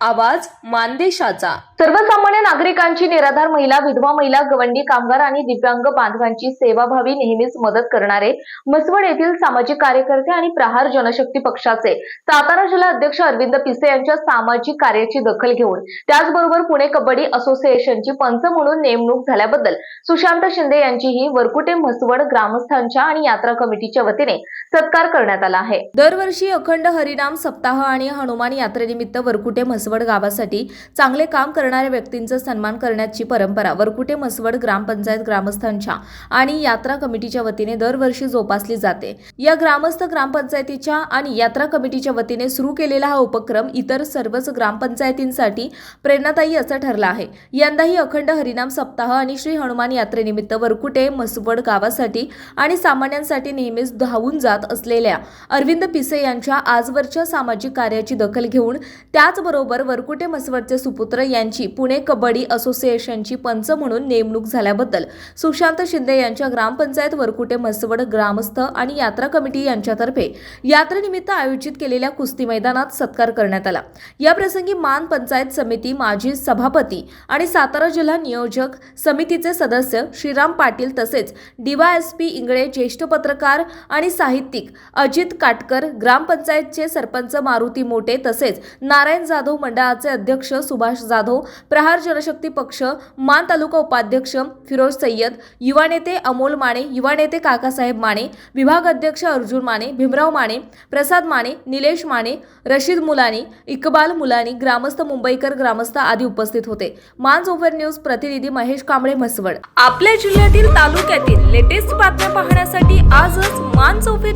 आवाज मानदेशाचा. सर्वसामान्य नागरिकांची निराधार महिला विधवा महिला गवंडी कामगार आणि दिव्यांग बांधवांची सेवाभावी नेहमीच मदत करणारे मसवड येथील सामाजिक कार्यकर्ते आणि प्रहार जनशक्ती पक्षाचे सातारा जिल्हा अध्यक्ष अरविंद पिसे यांच्या सामाजिक कार्याची दखल घेऊन त्याचबरोबर पुणे कबड्डी असोसिएशनची पंच म्हणून नेमणूक झाल्याबद्दल सुशांत शिंदे यांचीही वरकुटे म्हसवड ग्रामस्थांच्या आणि यात्रा कमिटीच्या वतीने सत्कार करण्यात आला आहे. दरवर्षी अखंड हरिनाम सप्ताह आणि हनुमान यात्रेनिमित्त वरकुटे म्हसवड गावासाठी चांगले काम करणाऱ्या व्यक्तींचा सन्मान करण्याची परंपरा वरकुटे म्हसवड ग्रामपंचायत ग्रामस्थांच्या आणि यात्रा कमिटीच्या वतीने दरवर्षी जोपासली जाते. या ग्रामस्थ ग्रामपंचायतीच्या आणि यात्रा कमिटीच्या वतीने सुरू केलेला हा उपक्रम इतर सर्वच ग्रामपंचायतींसाठी प्रेरणादायी असा ठरला आहे. यंदाही अखंड हरिनाम सप्ताह आणि श्री हनुमान यात्रेनिमित्त वरकुटे म्हसवड गावासाठी आणि सामान्यांसाठी नेहमीच धावून जात असलेल्या अरविंद पिसे यांच्या आजवरच्या सामाजिक कार्याची दखल घेऊन त्याचबरोबर वरकुटे म्हसवडचे सुपुत्र यांची पुणे कबड्डी असोसिएशनची पंच म्हणून नेमणूक झाल्याबद्दल सुशांत शिंदे यांच्या ग्रामपंचायत वरकुटे म्हसवड ग्रामस्थ आणि यात्रा कमिटी यांच्यातर्फे यात्रेनिमित्त आयोजित केलेल्या कुस्ती मैदानात सत्कार करण्यात आला. या प्रसंगी मान पंचायत समिती माजी सभापती आणि सातारा जिल्हा नियोजक समितीचे सदस्य श्रीराम पाटील तसेच डीवायएसपी इंगळे ज्येष्ठ पत्रकार आणि साहित्य साहित्यिक अजित काटकर ग्रामपंचायतचे सरपंच मारुती मोटे तसेच नारायण जाधव मंडळाचे अध्यक्ष सुभाष जाधव प्रहार जनशक्ती पक्ष मान तालुका उपाध्यक्ष फिरोज सय्यद युवा नेते अमोल माने युवा नेते काकासाहेब माने विभाग अध्यक्ष अर्जुन माने भीमराव माने प्रसाद माने निलेश माने रशीद मुलानी इकबाल मुलानी ग्रामस्थ मुंबईकर ग्रामस्थ आदी उपस्थित होते. मान ओव्हर न्यूज प्रतिनिधी महेश कांबळे म्हसवड. आपल्या जिल्ह्यातील तालुक्यातील लेटेस्ट बातम्या पाहण्यासाठी आजच मान ओव्हर